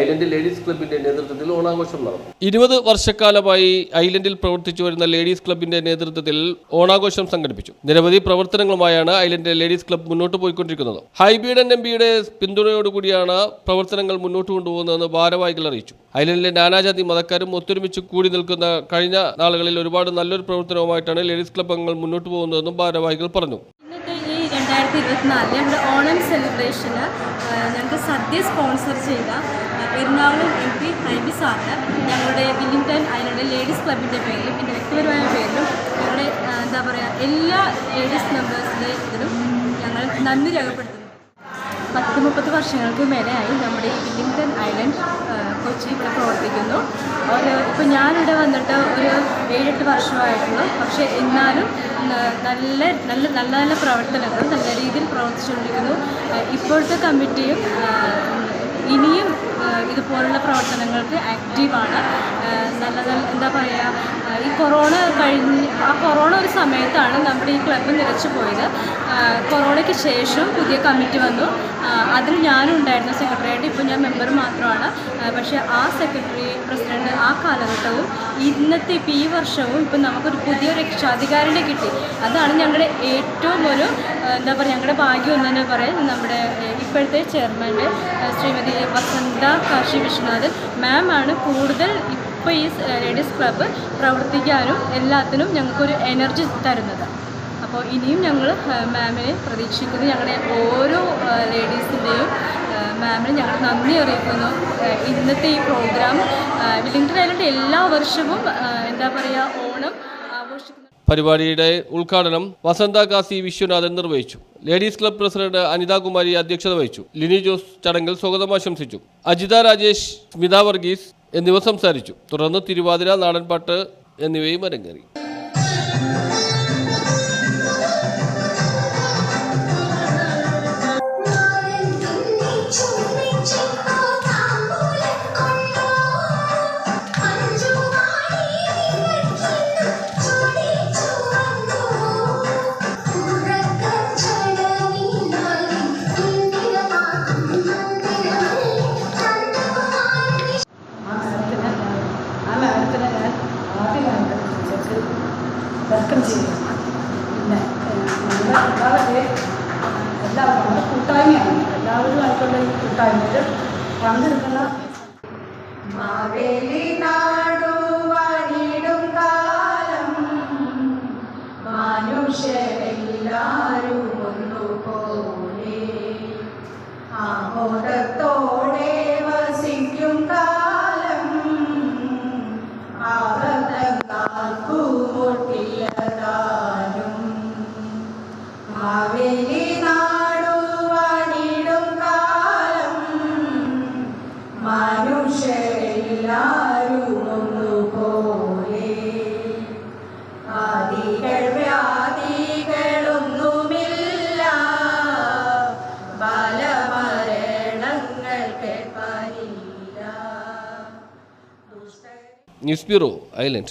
Island ladies ക്ലബിന്റെ നേതൃത്വത്തിൽ ഓണാഘോഷം നടന്നു. ഇരുപത് വർഷക്കാലമായി ഐലൻഡിൽ പ്രവർത്തിച്ചു വരുന്ന ലേഡീസ് ക്ലബിന്റെ നേതൃത്വത്തിൽ ഓണാഘോഷം സംഘടിപ്പിച്ചു. നിരവധി പ്രവർത്തനങ്ങളുമായാണ് ഐലൻഡ് ലേഡീസ് ക്ലബ് മുന്നോട്ട് പോയിക്കൊണ്ടിരിക്കുന്നത്. ഹൈബീഡൻ എം പിയുടെ പിന്തുണയോടുകൂടിയാണ് പ്രവർത്തനങ്ങൾ മുന്നോട്ട് കൊണ്ടുപോകുന്നതെന്ന് ഭാരവാഹികൾ അറിയിച്ചു. ഐലൻഡിലെ നാനാജാതി മതക്കാരും ഒത്തൊരുമിച്ച് കൂടി നിൽക്കുന്ന കഴിഞ്ഞ നാളുകളിൽ ഒരുപാട് നല്ലൊരു പ്രവർത്തനവുമായിട്ടാണ് ലേഡീസ് ക്ലബ് അംഗങ്ങൾ മുന്നോട്ട് പോകുന്നതെന്നും ഭാരവാഹികൾ പറഞ്ഞു. ഇന്നത്തെ ഈ രണ്ടായിരത്തി ഇരുപത്തിനാലിൽ ഞങ്ങളുടെ ഓണം സെലിബ്രേഷന് ഞങ്ങൾക്ക് സദ്യ സ്പോൺസർ ചെയ്ത എറണാകുളം എം പി ഹൈബി സാറിന് ഞങ്ങളുടെ വില്ലിംഗ്ടൺ ഐലൻഡ് ലേഡീസ് ക്ലബിന്റെ പേരിലും പിന്നെ വ്യക്തിപരമായ പേരിലും ഞങ്ങളുടെ എന്താ പറയുക എല്ലാ ലേഡീസ് മെമ്പേഴ്സിന്റെ ഇതിലും ഞങ്ങൾ നന്ദി രേഖപ്പെടുത്തുന്നു. പത്ത് മുപ്പത് വർഷങ്ങൾക്ക് മേലെയായി നമ്മുടെ ഈ വില്ലിംഗ്ടൺ ഐലൻഡ് കൊച്ചി ഇവിടെ പ്രവർത്തിക്കുന്നു. ഒരു ഇപ്പോൾ ഞാനിവിടെ വന്നിട്ട് ഒരു ഏഴെട്ട് വർഷമായിട്ടുള്ളൂ. പക്ഷേ എന്നാലും നല്ല നല്ല നല്ല നല്ല പ്രവർത്തനങ്ങൾ നല്ല രീതിയിൽ പ്രവർത്തിച്ചുകൊണ്ടിരിക്കുന്നു. ഇപ്പോഴത്തെ കമ്മിറ്റിയും ഇനിയും ഇതുപോലുള്ള പ്രവർത്തനങ്ങൾക്ക് ആക്റ്റീവാണ് നല്ല നല്ല എന്താ പറയുക ഈ കൊറോണ കഴിഞ്ഞ് ആ കൊറോണ ഒരു സമയത്താണ് നമ്മുടെ ഈ ക്ലബ്ബ് നിലച്ചു പോയത്. കൊറോണയ്ക്ക് ശേഷം പുതിയ കമ്മിറ്റി വന്നു. അതിൽ ഞാനും ഉണ്ടായിരുന്നു സെക്രട്ടറിയായിട്ട് ഇപ്പോൾ ഞാൻ മെമ്പർ മാത്രമാണ്. പക്ഷേ ആ സെക്രട്ടറി പ്രസിഡന്റ് ആ കാലഘട്ടവും ഇന്നത്തെ ഇപ്പോൾ ഈ വർഷവും ഇപ്പം നമുക്കൊരു പുതിയ രക്ഷാധികാരിനെ കിട്ടി. അതാണ് ഞങ്ങളുടെ ഏറ്റവും ഒരു എന്താ പറയുക ഞങ്ങളുടെ ഭാഗ്യം എന്ന് തന്നെ പറയാം. നമ്മുടെ ഇപ്പോഴത്തെ ചെയർമാന്റെ ശ്രീമതി വസന്ത കാശി വിശ്വനാഥൻ മാം ആണ് കൂടുതൽ ഇപ്പോൾ ഈ ലേഡീസ് ക്ലബ്ബ് പ്രവർത്തിക്കാനും എല്ലാത്തിനും ഞങ്ങൾക്കൊരു എനർജി തരുന്നത്. അപ്പോൾ ഇനിയും ഞങ്ങൾ മാമിനെ പ്രതീക്ഷിക്കുന്നു. ഞങ്ങളുടെ ഓരോ ലേഡീസിന്റെയും മാമിന് ഞങ്ങൾ നന്ദി അറിയിക്കുന്നു. ഇന്നത്തെ ഈ പ്രോഗ്രാം വില്ലിംഗ്ടൺ ഐലൻഡ് എല്ലാ വർഷവും എന്താ പറയുക പരിപാടിയുടെ ഉദ്ഘാടനം വസന്ത കാസി വിശ്വനാഥൻ നിർവഹിച്ചു. ലേഡീസ് ക്ലബ് പ്രസിഡന്റ് അനിതാകുമാരി അധ്യക്ഷത വഹിച്ചു. ലിനി ജോസ് ചടങ്ങിൽ സ്വാഗതം ആശംസിച്ചു. അജിത രാജേഷ് സ്മിത വർഗീസ് എന്നിവർ സംസാരിച്ചു. തുടർന്ന് തിരുവാതിര നാടൻപാട്ട് എന്നിവയും അരങ്ങേറി. ആദ്യമായിട്ട് വിളിച്ചിട്ട് വെൽക്കം എല്ലാവരും നമ്മുടെ കൂട്ടായ്മയിൽ പങ്കെടുക്കുന്ന മാവേലി നാടുവാണിടും Newspiro Island.